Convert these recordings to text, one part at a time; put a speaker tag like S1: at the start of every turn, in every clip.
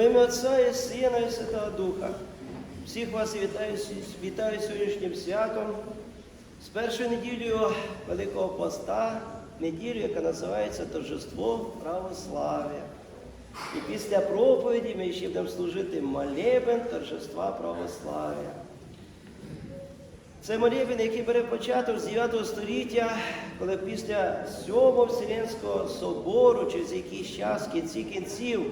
S1: Во ім'я Отця і Сина і Святого Духа. Всіх вас вітаю, вітаю сьогоднішнім святом з першою неділею Великого Поста, неділю, яка називається Торжество Православ'я. І після проповіді ми ще будемо служити молебен торжества православ'я. Це молебен, який бере початок з 9 століття, коли після Сьомого Вселенського собору, через якийсь час кінці кінців,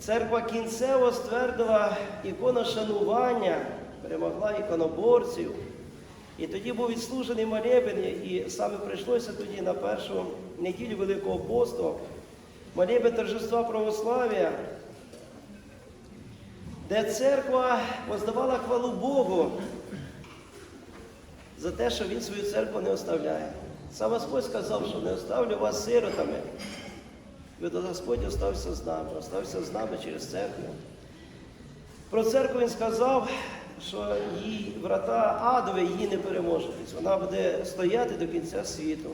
S1: церква кінцево ствердила ікона шанування, перемогла іконоборців. І тоді був відслужений молебен, і саме прийшлося тоді на першу неділю Великого посту молебен торжества православ'я, де церква воздавала хвалу Богу за те, що Він свою церкву не оставляє. Сам Господь сказав, що не оставлю вас сиротами. Господь остався з нами, остався з нами через церкву. Про церкву Він сказав, що її врата адові її не переможуть. Вона буде стояти до кінця світу.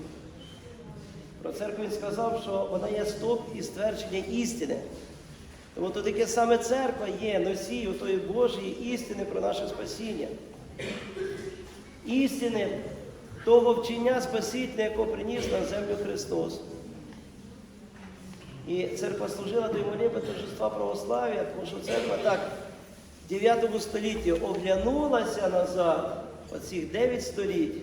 S1: Про церкву він сказав, що вона є стоп і ствердження істини. Тому то таке саме церква є носією тої Божої істини про наше спасіння. Істини того вчення Спасителя, якого приніс на землю Христос. І церква служила до молебен торжества православ'я, тому що церква так в 9 столітті оглянулася назад, оцих 9 століть.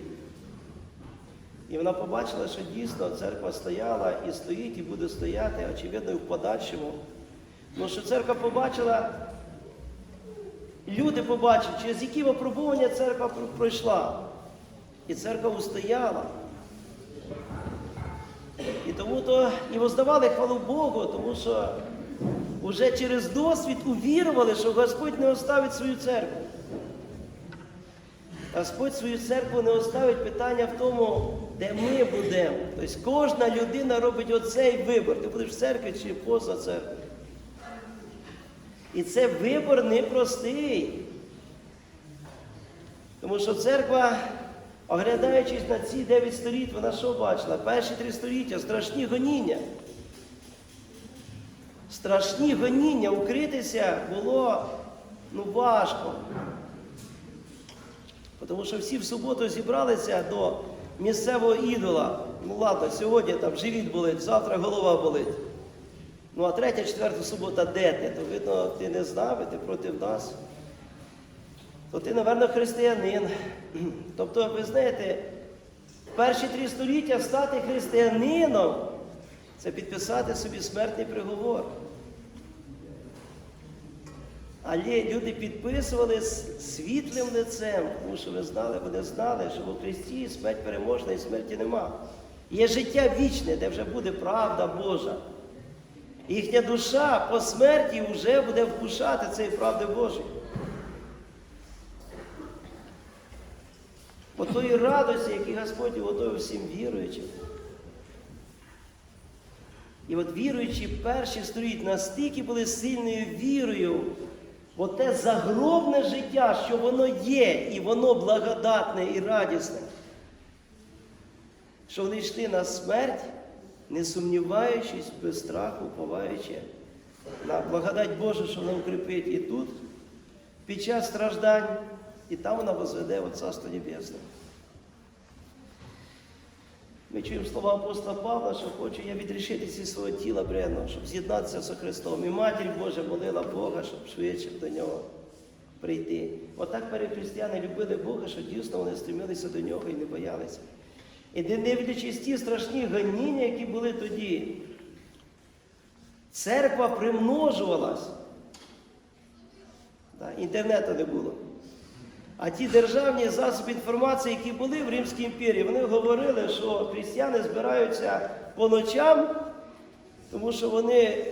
S1: І вона побачила, що дійсно церква стояла і стоїть, і буде стояти, очевидно, і в подальшому. Тому що церква побачила, люди побачили, через які випробування церква пройшла. І церква устояла. І тому то і воздавали хвалу Богу, тому що вже через досвід увірували, що Господь не оставить свою церкву. Господь свою церкву не оставить питання в тому, де ми будемо. Тобто кожна людина робить оцей вибор. Ти будеш в церкві чи поза церквою. І це вибор непростий. Тому що церква, оглядаючись на ці 9 століть, вона що бачила? Перші три століття страшні гоніння. Страшні гоніння, укритися було ну, важко. Тому що всі в суботу зібралися до місцевого ідола. Ну ладно, сьогодні там живіт болить, завтра голова болить. Ну а третя, четверта субота де ти? То видно, ти не знав, і ти проти нас. То ти, напевно, християнин. Тобто, ви знаєте, перші три століття стати християнином це підписати собі смертний приговор. Але люди підписували світлим лицем, тому що ви знали, вони знали, що в Христі смерть переможна і смерті нема. Є життя вічне, де вже буде правда Божа. Їхня душа по смерті вже буде вкушати цієї правди Божої. По тої радості, яку Господь готовив всім віруючим. І от віруючі перші стоїть настільки були сильною вірою, бо те загробне життя, що воно є, і воно благодатне і радісне, що вони йшли на смерть, не сумніваючись, без страху, поваючи на благодать Божу, що вона укріпить і тут, під час страждань, і там вона возведе в Царство Небесне. Ми чуємо слова апостола Павла, що хочу я відрішитися від свого тіла бренного, щоб з'єднатися з Христом. І Матір Божа молила Бога, щоб швидше до нього прийти. Отак перед християни любили Бога, що дійсно вони стремилися до нього і не боялися. І не дивлячись ті страшні гоніння, які були тоді, церква примножувалась. Інтернету не було. А ті державні засоби інформації, які були в Римській імперії, вони говорили, що християни збираються по ночам, тому що вони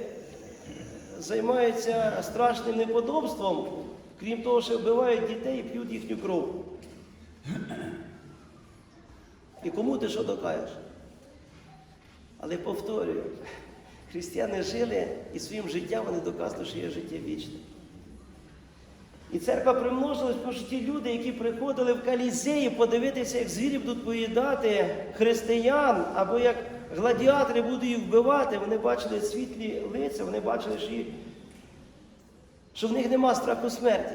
S1: займаються страшним неподобством, крім того, що вбивають дітей і п'ють їхню кров. І кому ти що докажеш? Але повторюю, християни жили і своїм життям вони доказували, що є життя вічне. І церква примножилась, тому що ті люди, які приходили в Калізеї подивитися, як звірі будуть поїдати християн, або як гладіатори будуть їх вбивати, вони бачили світлі лиця, вони бачили, що, їх, що в них нема страху смерті.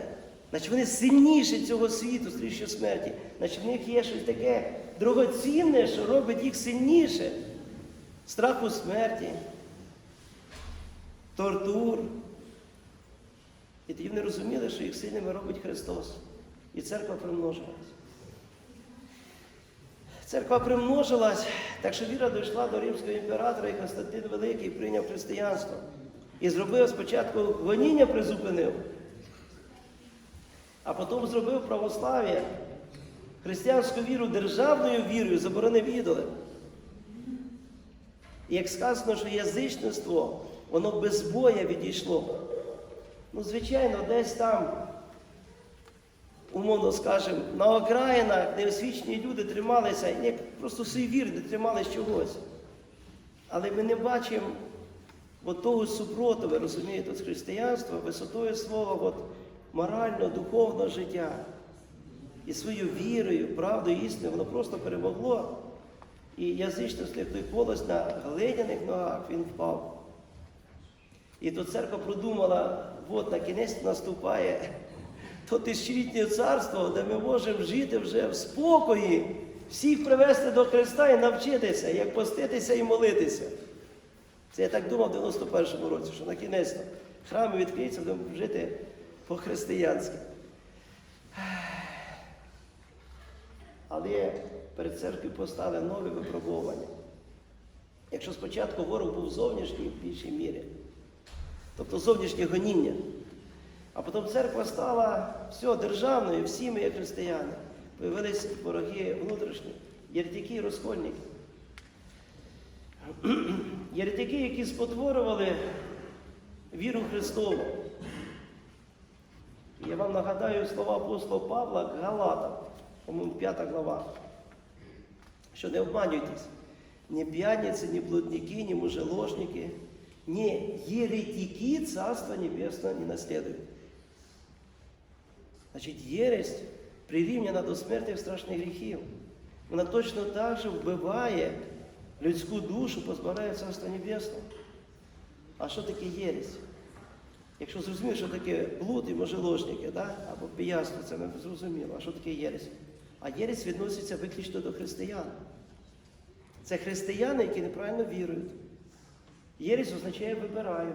S1: Значить, вони сильніші цього світу, стріше смерті. Значить, в них є щось таке дорогоцінне, що робить їх сильніше. Страху смерті, тортур. І тоді вони розуміли, що їх сильними робить Христос. І церква примножилась. Церква примножилась, так що віра дійшла до римського імператора, і Константин Великий прийняв християнство. І зробив спочатку гоніння призупинив, а потім зробив православ'я, християнську віру державною вірою, заборонив ідоли. І як сказано, що язичництво, воно без боя відійшло. Ну, звичайно, десь там, умовно скажемо, на окраїнах неосвічені люди трималися, як просто суєвірні, тримались чогось. Але ми не бачимо от того супротиву, розумієте, з християнства, висотою свого от, морального, духовного життя. І своєю вірою, правдою, істиною, воно просто перемогло. І язичництво, як той колос на глиняних ногах, він впав. І то церква продумала, от на кінець наступає то тисячолітнє царство, де ми можемо жити вже в спокої, всіх привести до Христа і навчитися, як поститися і молитися. Це я так думав в 91-му році, що на кінець храми відкриються, будемо жити по-християнськи. Але перед церквою постали нові випробування. Якщо спочатку ворог був зовнішній в більшій мірі, тобто зовнішнє гоніння, а потім церква стала все, державною, всі ми є християни. Появились вороги внутрішні, єретики і розкольники. Єретики, які спотворювали віру Христову. Я вам нагадаю слова апостола Павла Галата, по-моєму, 5 глава, що не обманюйтесь, ні п'яниці, ні блудники, ні мужеложники, ні еретики Царства Небесного не наследують. Значить, єресть прирівняна до смерті в страшних гріхів. Вона точно так же вбиває людську душу, позбавляє Царства Небесного. А що таке єресь? Якщо зрозумієш, що таке блуд і можеложники, да? або пияство, це ми зрозуміло. А що таке єресь? А єресь відноситься виключно до християн. Це християни, які неправильно вірують. Єресь означає вибираю.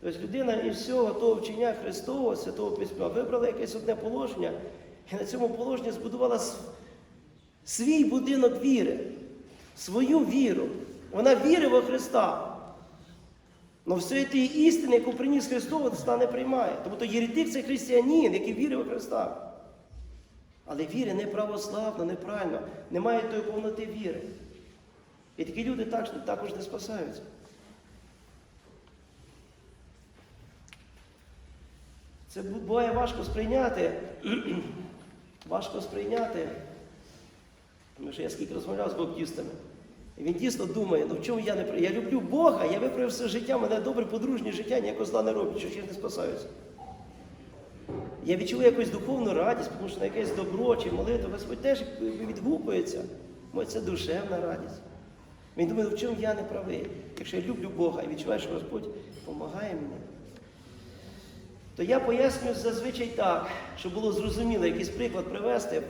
S1: Тобто людина із всього того вчення Христового, Святого Письма, вибрала якесь одне положення і на цьому положенні збудувала свій будинок віри, свою віру. Вона вірить во Христа. Но все тієї істини, яку приніс Христос, Христа не приймає. Тому то єретик це християнин, який вірить во Христа. Але віри не православно, неправильно, немає тої повноти віри. І такі люди також не спасаються. Це буває важко сприйняти. важко сприйняти. Тому що я скільки розмовляв з баптістами. І він дійсно думає, ну в чому я не Я люблю Бога, я виправив все життя, мене добре подружнє життя, ніякого зла не роблю, що ж я не спасаюся. Я відчуваю якусь духовну радість, тому що на якесь добро чи молитва, Господь теж відгукується. Може, це душевна радість. Він думає, в чому я не правий. Якщо я люблю Бога і відчуваю, що Господь допомагає мені, то я пояснюю зазвичай так, щоб було зрозуміло, якийсь приклад привести,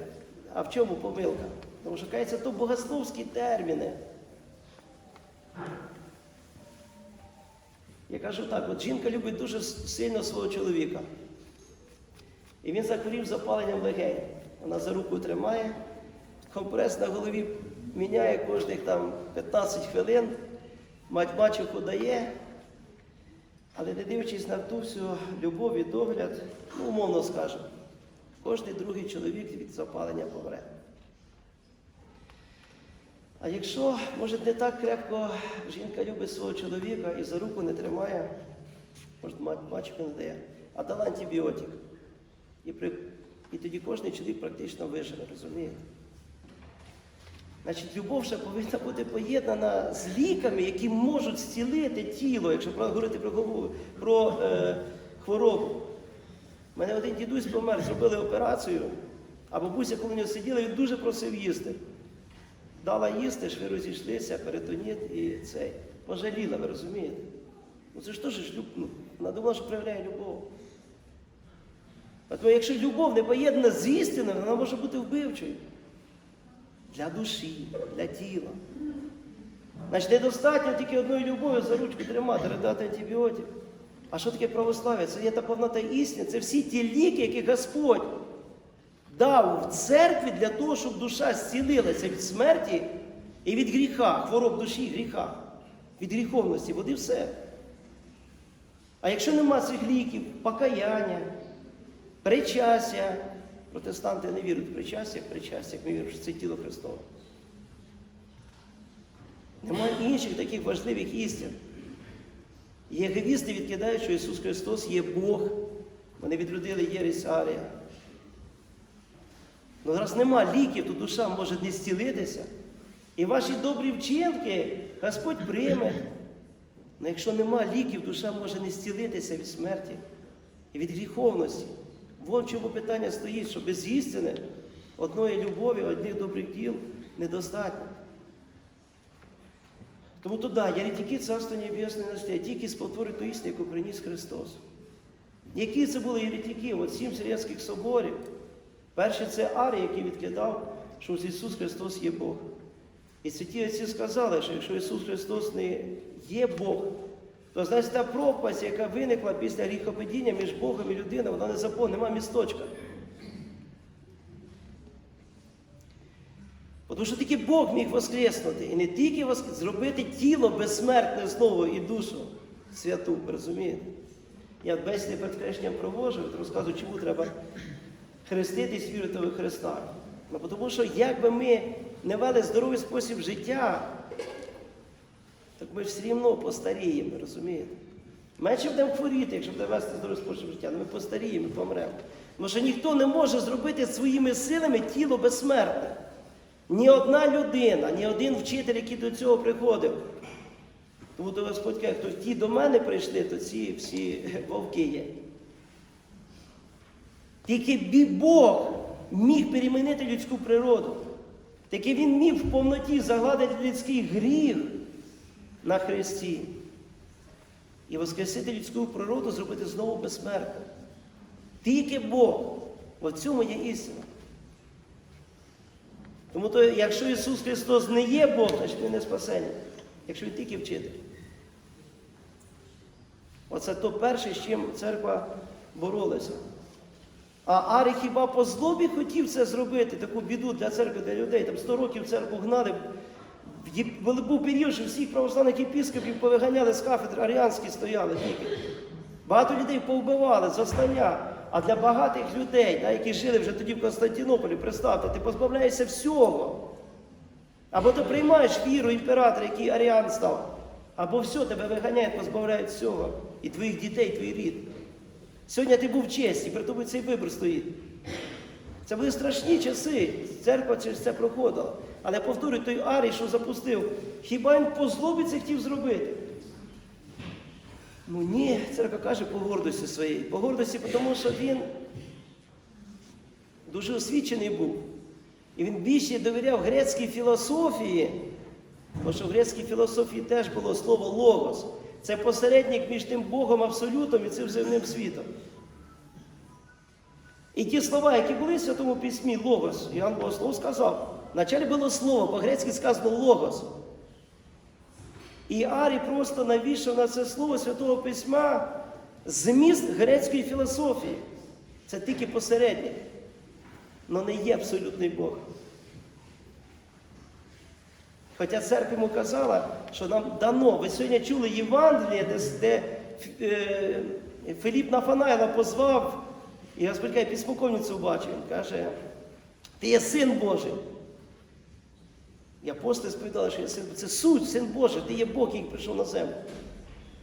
S1: а в чому помилка. Тому що кажеться, то богословські терміни. Я кажу так, от жінка любить дуже сильно свого чоловіка. І він захворів запаленням легень. Вона за руку тримає, компрес на голові міняє кожних там 15 хвилин, мать мачеху дає, але не дивлячись на ту всю любов і догляд, ну, умовно скажемо, кожний другий чоловік від запалення помре. А якщо, може, не так крепко жінка любить свого чоловіка і за руку не тримає, може, мачеху не дає, а дала антибіотик. І, при... і тоді кожен чоловік практично виживе, розумієте? Значить, любов ще повинна бути поєднана з ліками, які можуть зцілити тіло, якщо говорити про, про е, хворобу. У мене один дідусь помер, зробили операцію, а бабуся, коли в нього сиділа, він дуже просив їсти. дала їсти, ж ви розійшлися, перетоніт і цей. Пожаліла, ви розумієте? Ну це ж теж люб... ну, вона думала, що проявляє любов. А Тому якщо любов не поєднана з істиною, вона може бути вбивчою. Для душі, для тіла. Значить, недостатньо тільки одною любов'ю за ручку тримати, ридати антибіотик. А що таке православ'я? Це є та повнота істини, це всі ті ліки, які Господь дав в церкві для того, щоб душа зцілилася від смерті і від гріха, хвороб душі, гріха, від гріховності, і все. А якщо нема цих ліків, покаяння, причастя, протестанти не вірять в причастя, як причастя, як ми віримо, що це тіло Христове. Немає інших таких важливих істин. Єгевісти відкидають, що Ісус Христос є Бог. Вони відродили Єресь Арія. Ну, раз нема ліків, то душа може не зцілитися. І ваші добрі вчинки Господь прийме. Але якщо нема ліків, душа може не зцілитися від смерті і від гріховності. Вон чому питання стоїть, що без істини одної любові, одних добрих діл недостатньо. Тому то да, єретики Царство Небесне не тільки спотворить ту істину, яку приніс Христос. Які це були єретики? От сім Вселенських соборів. Перший це Арій, який відкидав, що Ісус Христос є Бог. І святі отці сказали, що якщо Ісус Христос не є Бог, то значить та пропасть, яка виникла після гріхопадіння між Богом і людиною, вона не запов, нема місточка. Тому що тільки Бог міг воскреснути. І не тільки воск... зробити тіло безсмертне знову і душу святу, розумієте? Я бесіди перед хрещенням провожу, розказую, чому треба хреститись, вірити в Христа. Ну, тому що як би ми не вели здоровий спосіб життя, так ми ж все рівно постаріємо, розумієте? Менше будемо хворіти, якщо будемо вести здоровий спосіб життя, але ми постаріємо помремо. Тому що ніхто не може зробити своїми силами тіло безсмертне. Ні одна людина, ні один вчитель, який до цього приходив. Тому то Господь каже, хто ті до мене прийшли, то ці всі вовки є. Тільки Бог міг перемінити людську природу. Тільки Він міг в повноті загладити людський гріх на Христі. І воскресити людську природу, зробити знову безсмертною. Тільки Бог. В цьому є істина. Тому то, якщо Ісус Христос не є Бог, значить Він не спасення. Якщо Він тільки вчитель. Оце то перше, з чим церква боролася. А Арі хіба по злобі хотів це зробити, таку біду для церкви, для людей. Там 100 років церкву гнали. Був період, що всіх православних єпіскопів повиганяли з кафедр, аріанські стояли тільки. Багато людей повбивали, застання. А для багатих людей, да, які жили вже тоді в Константинополі, представте, ти позбавляєшся всього. Або ти приймаєш віру імператора, який аріан став, або все, тебе виганяють, позбавляють всього. І твоїх дітей, твій рід. Сьогодні ти був честі, при тобі цей вибір стоїть. Це були страшні часи. Церква через це проходила. Але повторюю, той Арій, що запустив, хіба він по злобі це хотів зробити? Ну ні, церква каже по гордості своїй. По гордості, тому що він дуже освічений був. І він більше довіряв грецькій філософії, тому що в грецькій філософії теж було слово логос. Це посередник між тим Богом абсолютом і цим земним світом. І ті слова, які були в Святому Письмі, логос, Іоанн Богослов сказав, вначалі було слово, по-грецьки сказано логос. І Арій просто навішав на це слово Святого Письма зміст грецької філософії. Це тільки посередник, але не є абсолютний Бог. Хоча церква йому казала, що нам дано. Ви сьогодні чули Євангеліє, де, е, Филіп Нафанайла позвав, і Господь каже, письмоковницю бачив. Він каже, ти є син Божий. І апостоли сповідали, що я син Божий. Це суть, син Божий, ти є Бог, який прийшов на землю.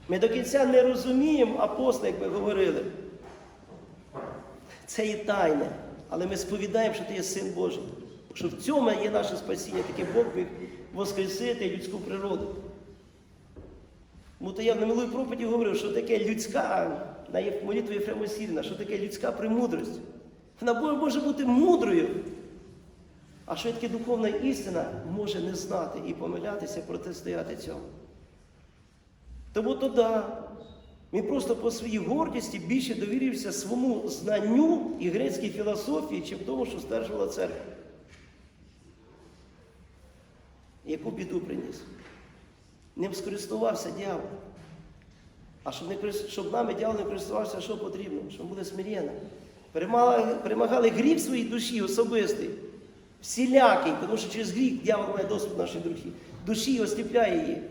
S1: Ми до кінця не розуміємо апостоли, як ми говорили. Це і тайне. Але ми сповідаємо, що ти є син Божий. Що в цьому є наше спасіння, таке Бог міг воскресити людську природу. Тому то я на минулій проповіді говорив, що таке людська, на молитві Єфрема Сіріна, що таке людська премудрість. Вона може бути мудрою, А що таке духовна істина може не знати і помилятися, протистояти цьому. Тому то да, він просто по своїй гордості більше довірився своєму знанню і грецькій філософії, чим тому, що стверджувала церква. Яку біду приніс? Ним скористувався дьявол. А щоб, не, щоб нами дьявол не користувався, що потрібно? Щоб були смиренно. Перемагали, перемагали гріх своїй душі особистий, всілякий, тому що через гріх дьявол має доступ до нашої душі. Душі осліпляє її.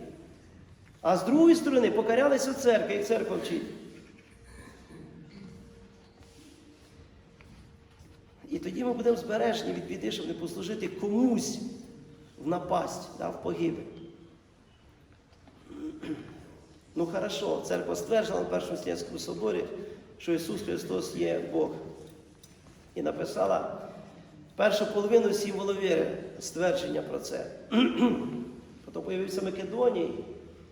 S1: А з другої сторони покорялися церкві, як церква вчить. І тоді ми будемо збережені від біди, щоб не послужити комусь в напасть, да, в погибель. Ну хорошо, церква стверджувала на Першому Вселенському соборі, що Ісус Христос є Бог. І написала першу половину символу віри, ствердження про це. Потім появився Македоній,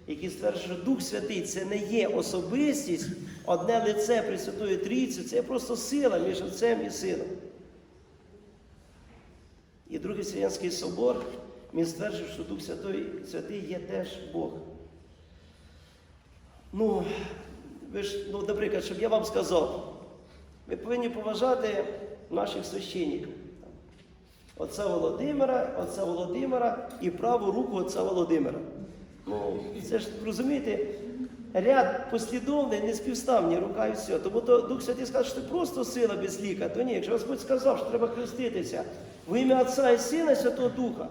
S1: який стверджує, що Дух Святий це не є особистість, одне лице Пресвятої Трійці, це просто сила між Отцем і Сином. І Другий Вселенський собор він стверджує, що Дух Святий, Святий є теж Бог. Ну, ви ж, ну, наприклад, щоб я вам сказав, ви повинні поважати наших священників. Отця Володимира, отця Володимира і праву руку отця Володимира. Ну, це ж розумієте, ряд послідовний, неспівставні, рука і все. Тому то Дух Святий сказав, що це просто сила без ліка. То ні, якщо Господь сказав, що треба хреститися в ім'я Отця і Сина Святого Духа,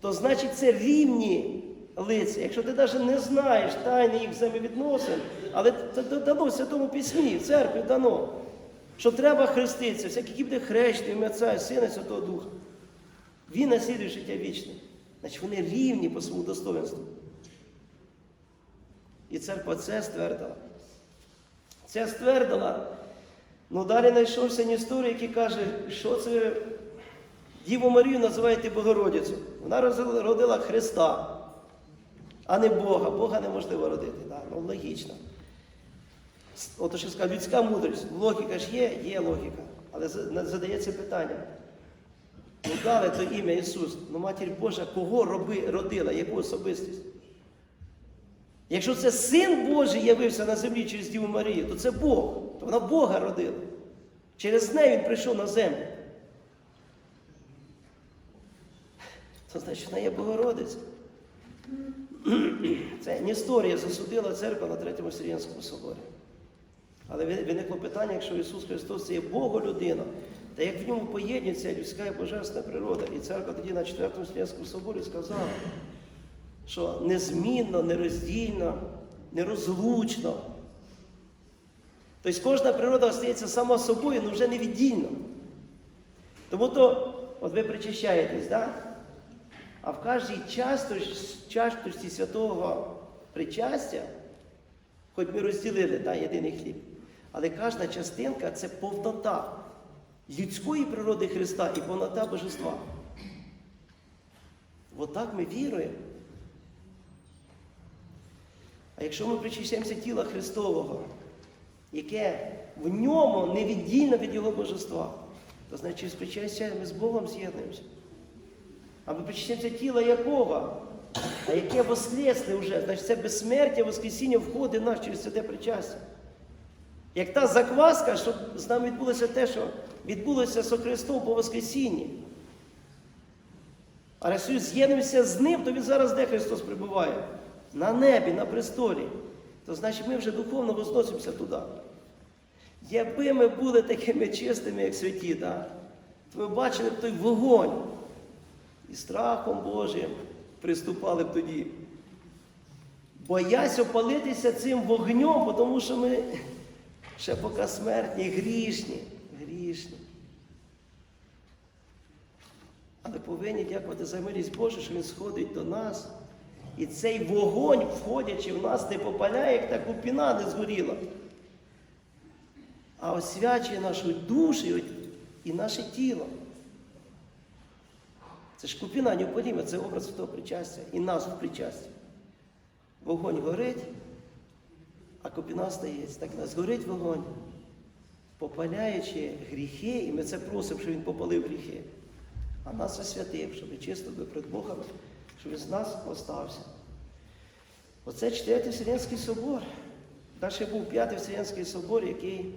S1: то значить це рівні лиця. Якщо ти навіть не знаєш тайни їх взаємовідносин, але дано в Святому Письмі, в церкві дано, що треба хреститися, всякі які буде хрещені в ім'я Отця і Сина Святого Духа. Він наслідує життя вічне. Значить, вони рівні по своєму достоинству. І церква це ствердила. Це ствердила. Ну далі знайшовся історія, який каже, що це Діву Марію називаєте Богородицю. Вона родила Христа, а не Бога. Бога неможливо родити. Да? Ну, логічно. От що сказав, людська мудрість. Логіка ж є, є логіка. Але задається питання. Ну дали то ім'я Ісус, ну матір Божа, кого роби, родила, яку особистість? Якщо це син Божий явився на землі через Діву Марію, то це Бог. То вона Бога родила. Через неї він прийшов на землю. Це значить, вона є Богородиця. Це Несторія засудила церкву на Третьому Сиріянському соборі. Але виникло питання, якщо Ісус Христос це є Бога-людина, та як в ньому поєднується людська і божественна природа. І церква тоді на Четвертому Сиріянському соборі сказала, що незмінно, нероздільно, нерозлучно. Тобто кожна природа остається сама собою, але вже невіддільно. Тому то, от ви причащаєтесь, да? А в кожній часточці святого причастя, хоч ми розділили да, єдиний хліб, але кожна частинка це повнота людської природи Христа і повнота Божества. Отак ми віруємо. А якщо ми причащаємося тіла Христового, яке в ньому невіддільно від Його божества, то значить через причастя ми з Богом з'єднуємося. А ми причащаємося тіла якого? А яке воскресне вже, значить це безсмертя, Воскресіння входить нас через святе причастя. Як та закваска, щоб з нами відбулося те, що відбулося з Христом по Воскресінні. А якщо з'єднуємося з ним, то він зараз де Христос прибуває? На небі, на престолі. То значить ми вже духовно возносимося туди. Якби ми були такими чистими, як святі, да, то ми бачили б той вогонь і страхом Божим приступали б тоді. Боясь опалитися цим вогнем, тому що ми ще поки смертні, грішні, грішні. Але повинні дякувати за милість Божу, що Він сходить до нас. І цей вогонь, входячи в нас, не попаляє, як та купіна не згоріла, а освячує нашу душу і наше тіло. Це ж купіна необхідна, це образ святого причастя і нас в причасті. Вогонь горить, а купіна стається. Так нас горить вогонь, попаляючи гріхи, і ми це просимо, щоб він попалив гріхи. а нас освятив, щоб чисто були перед Богом, щоб з нас остався. Оце Четвертий Вселенський собор. Далі був п'ятий Вселенський собор, який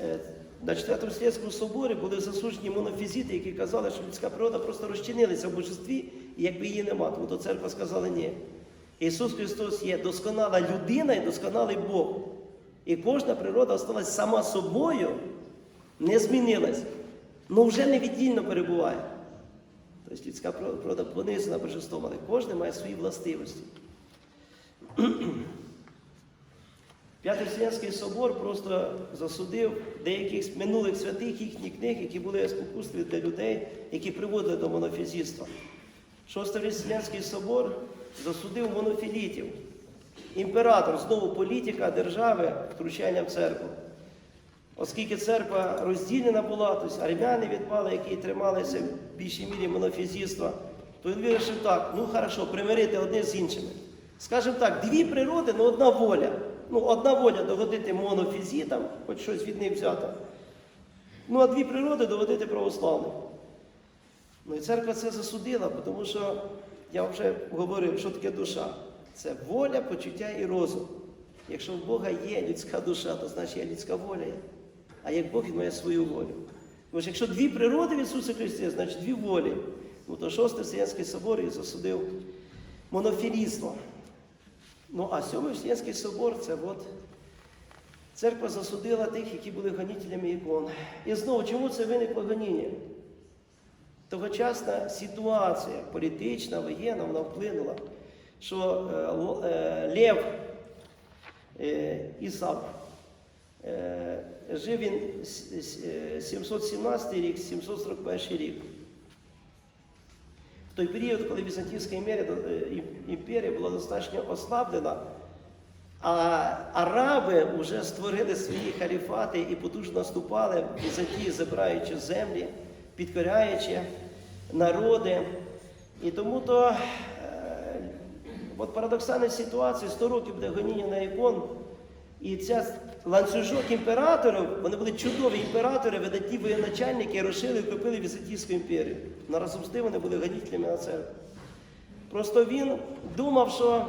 S1: е, на Четвертому Вселенському соборі були засуджені монофізити, які казали, що людська природа просто розчинилася в божестві, і якби її нема. Тому то церква сказала ні. Ісус Христос є досконала людина і досконалий Бог. І кожна природа осталась сама собою, не змінилась, але вже невіддільно перебуває. Тобто людська природа понизена божеством, але кожен має свої властивості. П'ятий Вселенський собор просто засудив деяких минулих святих їхніх книг, які були спокусливі для людей, які приводили до монофізітства. Шостий Вселенський собор засудив монофілітів. Імператор, знову політика держави, втручання в церкву. Оскільки церква розділена була, тобто армяни відпали, які трималися в більшій мірі монофізітства, то він вирішив так, ну хорошо, примирити одне з іншими. Скажімо так, дві природи, але одна воля. Ну, одна воля догодити монофізітам, хоч щось від них взяти. Ну, а дві природи доводити православним. Ну і церква це засудила, тому що я вже говорив, що таке душа. Це воля, почуття і розум. Якщо в Бога є людська душа, то значить є людська воля. А як Бог він має свою волю. Тому що якщо дві природи в Ісусі Христі, значить дві волі. Ну то шостий Вселенський собор і засудив монофілізм. Ну а сьомий Вселенський собор це от церква засудила тих, які були гонителями ікон. І знову, чому це виникло гоніння? Тогочасна ситуація політична, воєнна, вона вплинула, що е, е, Лев е, Ісав е, жив він с- с- е, 717 рік, 741 рік. Той період, коли Візантійська імперія, е, імперія була достатньо ослаблена, а араби вже створили свої халіфати і потужно наступали в Візантії, забираючи землі, підкоряючи народи. І тому то е, от парадоксальна ситуація, 100 років буде гоніння на ікон, і ця ланцюжок імператорів, вони були чудові імператори, видатні воєначальники, розшили і купили Візантійську імперію. Но разом з тим вони були гонітелями на церкву. Просто він думав, що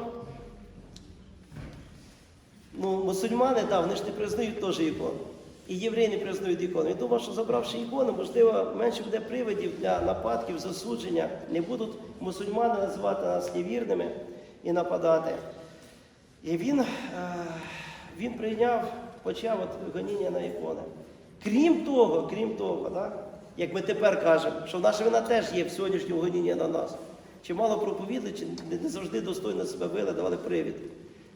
S1: ну, мусульмани, да, вони ж не признають теж ікону. І євреї не признають ікону. Він думав, що забравши ікону, можливо, менше буде приводів для нападків, засудження. Не будуть мусульмани називати нас невірними і нападати. І він, е, він прийняв, почав от гоніння на ікони. Крім того, крім того, да, як ми тепер кажемо, що наша вина теж є в сьогоднішньому гонінні на нас. Чимало проповідали, чи не- завжди достойно себе вели, давали привід.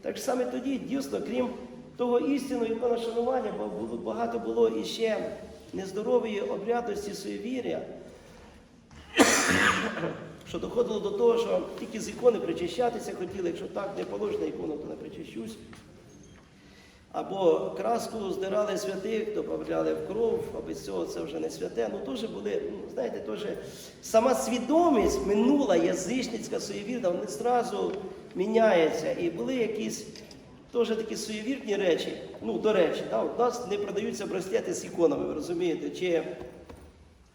S1: Так саме тоді, дійсно, крім того істинного ікона шанування, бо багато було іще нездорової обрядності суєвір'я, що доходило до того, що тільки з ікони причащатися хотіли, якщо так не положена ікона, то не причащусь. Або краску здирали святих, додавали в кров, а без цього це вже не святе. Ну теж були, ну, знаєте, теж сама свідомість минула язичницька суєвірна, вони зразу міняється. І були якісь теж такі суєвірні речі. Ну, до речі, да, у нас не продаються браслети з іконами, ви розумієте, чи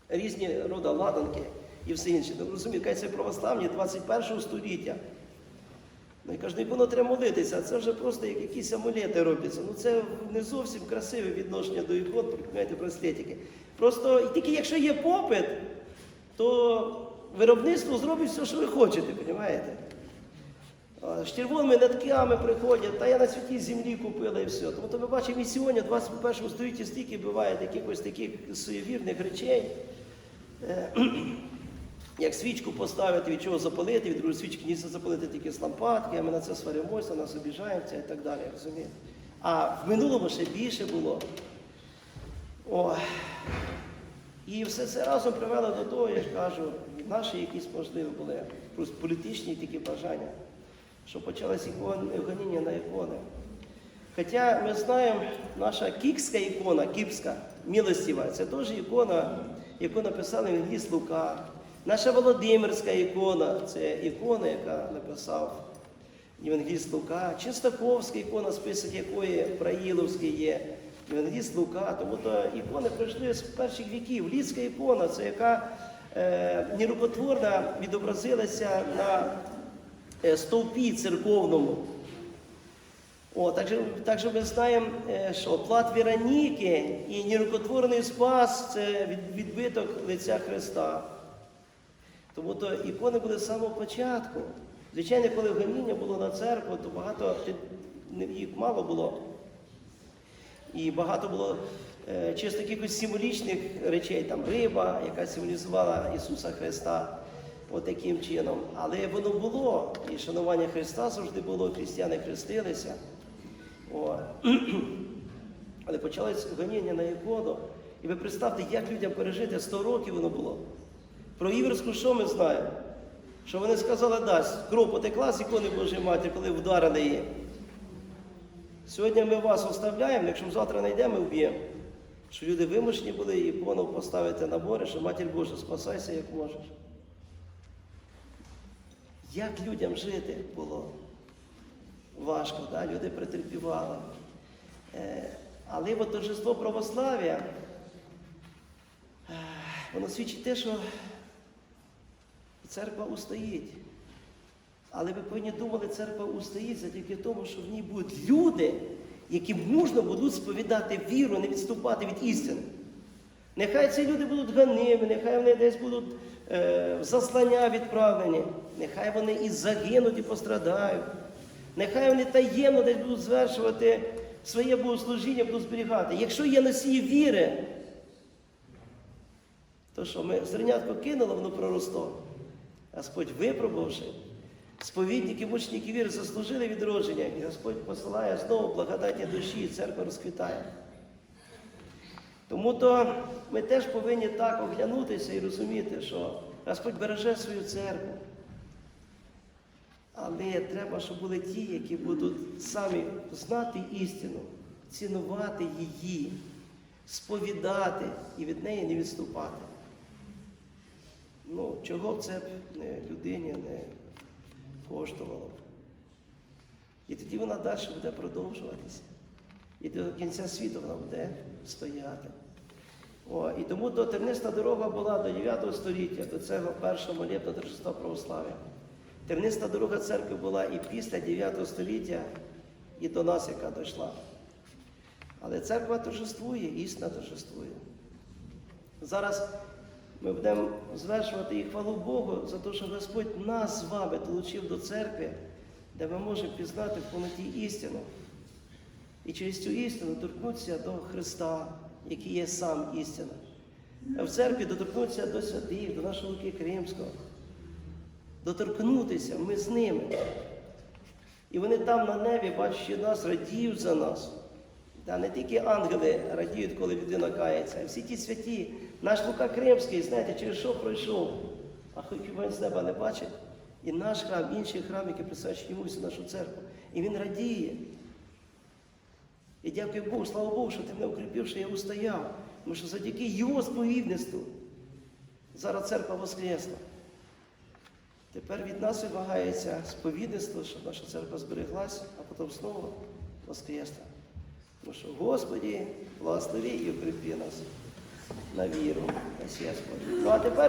S1: різні рода ладанки і все інше. Ну, розумієте, це православні 21 століття. Ну і каже, воно треба молитися, це вже просто як якісь амулети робляться. Ну це не зовсім красиве відношення до ікон, прикмете браслетики. Просто і тільки якщо є попит, то виробництво зробить все, що ви хочете, розумієте? Червоними нитками приходять, та я на святій землі купила і все. Тому то ми бачимо і сьогодні, в 21 столітті, стільки буває якихось таких суєвірних речей. Як свічку поставити, від чого запалити, від другої свічки не запалити тільки з лампадки, а ми на це сваримося, нас обіжаємося і так далі, розумієте? А в минулому ще більше було. О. І все це разом привело до того, я кажу, наші якісь можливі були просто політичні такі бажання, що почалось гоніння на ікони. Хоча ми знаємо, наша кікська ікона, кіпська, милостива, це теж ікона, яку написали Євангеліст Лука. Наша Володимирська ікона це ікона, яка написав Євангеліст Лука. Чистаковська ікона, список якої Праїловський є. Євангеліст Лука, тому то ікони прийшли з перших віків. Лідська ікона, це яка е, нерукотворна відобразилася на е, стовпі церковному. О, так, так же ми знаємо, е, що плат Вероніки і нерукотворний спас це від- відбиток лиця Христа. Тому то ікони були з самого початку. Звичайно, коли гоніння було на церкву, то багато їх мало було. І багато було е, чисто якихось символічних речей, там риба, яка символізувала Ісуса Христа от таким чином. Але воно було, і шанування Христа завжди було, християни хрестилися. О. Але почалось гоніння на ікону. І ви представте, як людям пережити 100 років воно було. Про Іверську що ми знаємо? Що вони сказали, дасть, кров потекла з ікони Божої Матері, коли вдарили її. Сьогодні ми вас оставляємо, якщо завтра знайдемо, ми вб'ємо. Що люди вимушені були ікону поставити на море, що Матір Божа, спасайся, як можеш. Як людям жити було важко, да? люди претерпівали. Е, але от торжество православ'я, е, воно свідчить те, що церква устоїть. Але ви повинні думали, церква устоїть завдяки тому, що в ній будуть люди, які мужно будуть сповідати віру, не відступати від істини. Нехай ці люди будуть ганими, нехай вони десь будуть е, в заслання відправлені, нехай вони і загинуть, і пострадають. Нехай вони таємно десь будуть звершувати своє богослужіння, будуть зберігати. Якщо є носії віри, то що ми зернятко кинули, воно проросло. Господь випробувавши, сповідники, мучники віри заслужили відродження, і Господь посилає знову благодаті душі, і церква розквітає. Тому то ми теж повинні так оглянутися і розуміти, що Господь береже свою церкву. Але треба, щоб були ті, які будуть самі знати істину, цінувати її, сповідати і від неї не відступати. Ну, чого б це людині не коштувало. б. І тоді вона далі буде продовжуватися. І до кінця світу вона буде стояти. О, і тому терниста дорога була до 9 століття, до цього першого молебного торжества православ'я. Терниста дорога церкви була і після 9 століття, і до нас, яка дійшла. Але церква торжествує, істина торжествує. Зараз ми будемо звершувати і хвалу Богу за те, що Господь нас з вами долучив до церкви, де ми можемо пізнати в повноті істину. І через цю істину торкнутися до Христа, який є сам істина. А в церкві доторкнутися до святих, до нашого Луки Кримського. Доторкнутися ми з ними. І вони там на небі, бачачи нас, радіють за нас. Та не тільки ангели радіють, коли людина кається, а всі ті святі. Наш Лука Кримський, знаєте, через що пройшов, а хоч він з неба не бачить. І наш храм, інший храм, який присвячений йому всю нашу церкву. І він радіє. І дякую Богу, слава Богу, що ти мене укріпив, що я устояв. Тому що завдяки його сповідництву зараз церква воскресла. Тепер від нас вимагається сповідництво, щоб наша церква збереглась, а потім знову воскресла. Тому що Господі, благослови і укріпи нас на віру. на Господь. Ну а тепер